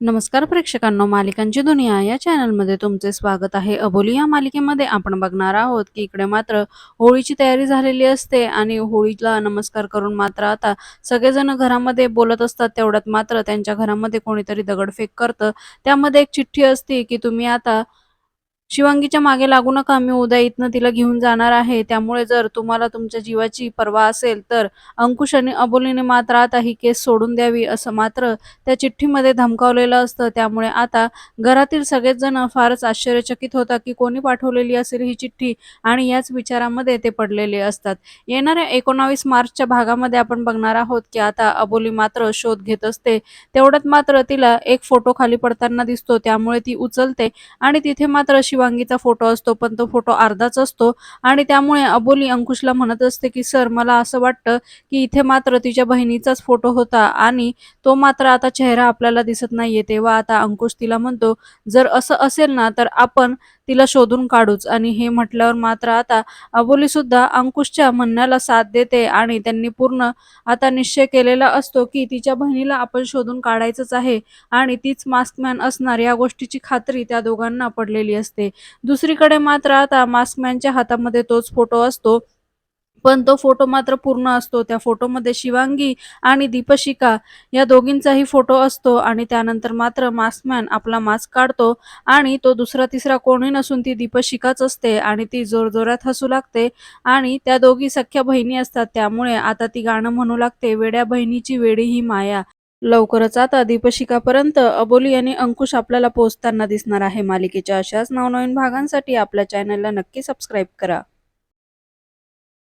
नमस्कार प्रेक्षकांनो मालिकांची दुनिया या चॅनलमध्ये तुमचे स्वागत आहे. अबोली या मालिकेमध्ये आपण बघणार आहोत की इकडे मात्र होळीची तयारी झालेली असते आणि होळीला नमस्कार करून मात्र आता सगळेजण घरामध्ये बोलत असतात. तेवढ्यात मात्र त्यांच्या घरामध्ये कोणीतरी दगडफेक करतं. त्यामध्ये एक चिठ्ठी असते की तुम्ही आता शिवांगीच्या मागे लागू नका मी उद्या इथनं तिला घेऊन जाणार आहे. त्यामुळे जर तुम्हाला तुमच्या जीवाची पर्वा असेल तर अंकुश आणि अबोलीने मात्र आता ही केस सोडून द्यावी असं मात्र त्या चिठ्ठीमध्ये धमकावलेलं असतं. त्यामुळे आता घरातील सगळेच जण फारच आश्चर्यचकित होतात की कोणी पाठवलेली असेल ही चिठ्ठी आणि याच विचारामध्ये ते पडलेले असतात. येणाऱ्या एकोणावीस मार्चच्या भागामध्ये आपण बघणार आहोत की आता अबोली मात्र शोध घेत असते. तेवढ्यात मात्र तिला एक फोटो खाली पडताना दिसतो. त्यामुळे ती उचलते आणि तिथे मात्र शिवांगीचा फोटो असतो पण तो फोटो अर्धाच असतो. आणि त्यामुळे अबोली अंकुशला म्हणत असते की सर मला असं वाटतं की इथे मात्र तिच्या बहिणीचाच फोटो होता आणि तो मात्र आता चेहरा आपल्याला दिसत नाहीये. तेव्हा आता अंकुश तिला म्हणतो जर असं असेल ना तर आपण तिला शोधून काढूच. आणि हे म्हटल्यावर मात्र आता अबोली सुद्धा अंकुशच्या म्हणण्याला साथ देते आणि त्यांनी पूर्ण आता निश्चय केलेला असतो की तिच्या बहिणीला आपण शोधून काढायचंच आहे आणि तीच मास्कमॅन असणार या गोष्टीची खात्री त्या दोघांना पडलेली असते. दुसरीकडे मात्र आता मास्कमॅनच्या हातामध्ये तोच फोटो असतो. पण तो फोटो मात्र पूर्ण असतो. त्या फोटोमध्ये शिवांगी आणि दीपशिका या दोघींचाही फोटो असतो आणि त्यानंतर मात्र मास्कमॅन आपला मास्क काढतो आणि तो दुसरा तिसरा कोणी नसून ती दीपशिकाच असते आणि ती जोरजोरात हसू लागते आणि त्या दोघी सख्या बहिणी असतात. त्यामुळे आता ती गाणं म्हणू लागते वेड्या बहिणीची वेडी ही माया. लवकरच आता दीपशिकापर्यंत अबोली आणि अंकुश आपल्याला पोहोचताना दिसणार आहे. मालिकेच्या अशाच नवनवीन भागांसाठी आपल्या चॅनलला नक्की सबस्क्राईब करा.